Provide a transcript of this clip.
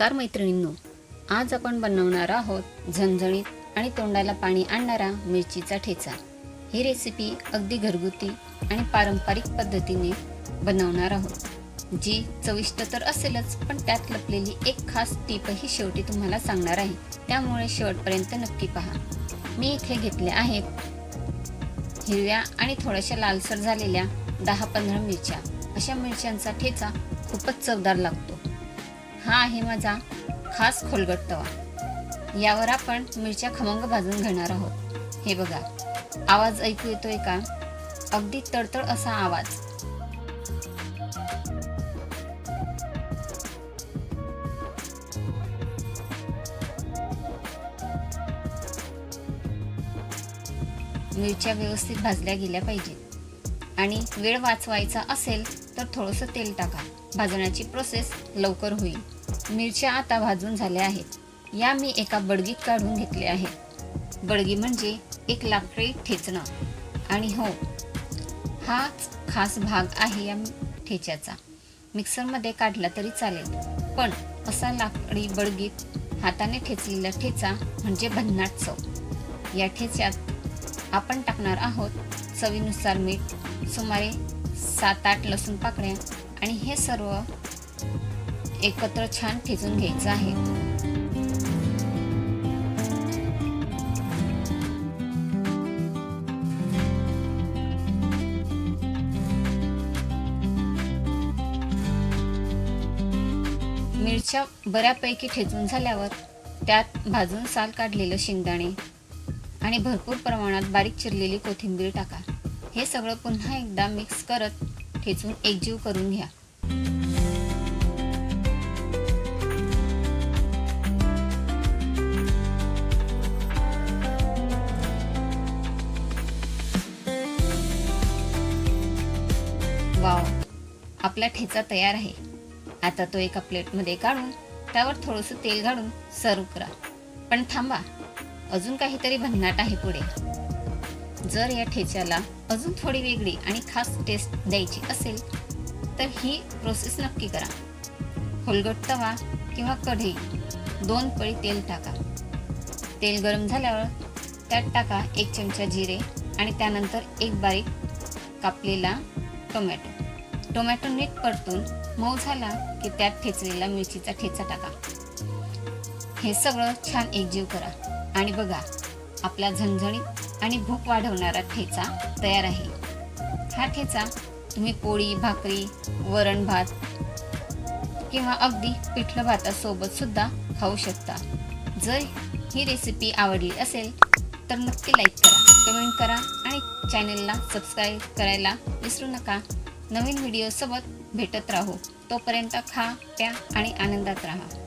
नमस्कार मैत्रिणींनो. आज आपण बनवणार आहोत झणझणीत आणि तोंडाला पाणी आणणारा मिरचीचा ठेचा. ही रेसिपी अगदी घरगुती आणि पारंपरिक पद्धतीने बनवणार आहोत. जी चविष्ट तर असेलच पण त्यात लपलेली एक खास टीपही शेवटी तुम्हाला सांगणार आहे. त्यामुळे शेवटपर्यंत नक्की पहा. मी इथे घेतल्या आहेत हिरव्या आणि थोड्याशा लालसर झालेल्या दहा पंधरा मिरच्या. अशा मिरच्यांचा ठेचा खूपच चवदार लागतो. हा आहे माझा खास खोलगट तवा. यावर आपण मिरच्या खमंग भाजून घेणार आहोत. हे बघा आवाज ऐकू येतोय का? अगदी तडतड असा आवाज. मिरच्या व्यवस्थित भाजल्या गेल्या पाहिजेत आणि वेळ वाचवायचा असेल तर थोडंसं तेल टाका. भाजण्याची प्रोसेस लवकर होईल. मिरच्या आता भाजून झाल्या आहेत. या मी एका बडगीत काढून घेतल्या आहे. बडगी म्हणजे एक लाकडी ठेचणं. आणि हो हाच खास भाग आहे या ठेच्याचा. मिक्सरमध्ये काढला तरी चालेल. पण असा लाकडी बडगीत हाताने ठेचलेला ठेचा म्हणजे भन्नाट चव. या ठेच्यात आपण टाकणार आहोत चवीनुसार मीठ सुमारे सात आठ लसूण पाकळ्या. आणि हे सर्व एकत्र छान ठेचून घ्यायचं आहे. मिरच्या बऱ्यापैकी ठेचून झाल्यावर त्यात भाजून साल काढलेलं शेंगदाणे आणि भरपूर प्रमाणात बारीक चिरलेली कोथिंबीर टाका. हे सगळं पुन्हा एकदा मिक्स करत ठेचून एकजीव करून घ्या. आपला ठेचा तयार आहे. आता तो एका प्लेटमध्ये काढून त्यावर थोडंसं तेल घालून सर्व करा. पण थांबा अजून काहीतरी भन्नाट आहे पुढे. जर या ठेच्याला अजून थोडी वेगळी आणि खास टेस्ट द्यायची असेल तर ही प्रोसेस नक्की करा. खोलगट तवा किंवा कढई दोन पळी तेल टाका. तेल गरम झाल्यावर त्यात टाका एक चमचा जिरे आणि त्यानंतर एक बारीक कापलेला टोमॅटो. टोमॅटो नीट परतून मऊ झाला की त्यात ठेचलेला मिरचीचा ठेचा टाका. हे सगळं छान एकजीव करा. आणि बघा आपला झणझणीत आणि भूक वाढवणारा ठेचा तयार आहे. हा ठेचा तुम्ही पोळी भाकरी वरण भात किंवा अगदी पिठलं भातासोबत सुद्धा खाऊ शकता. जर ही रेसिपी आवडली असेल तर नक्की लाईक करा कमेंट करा आणि चॅनलला सबस्क्राईब करायला विसरू नका. नवीन व्हिडिओसोबत भेटत राहू. तोपर्यंत खा प्या आणि आनंदात राहा.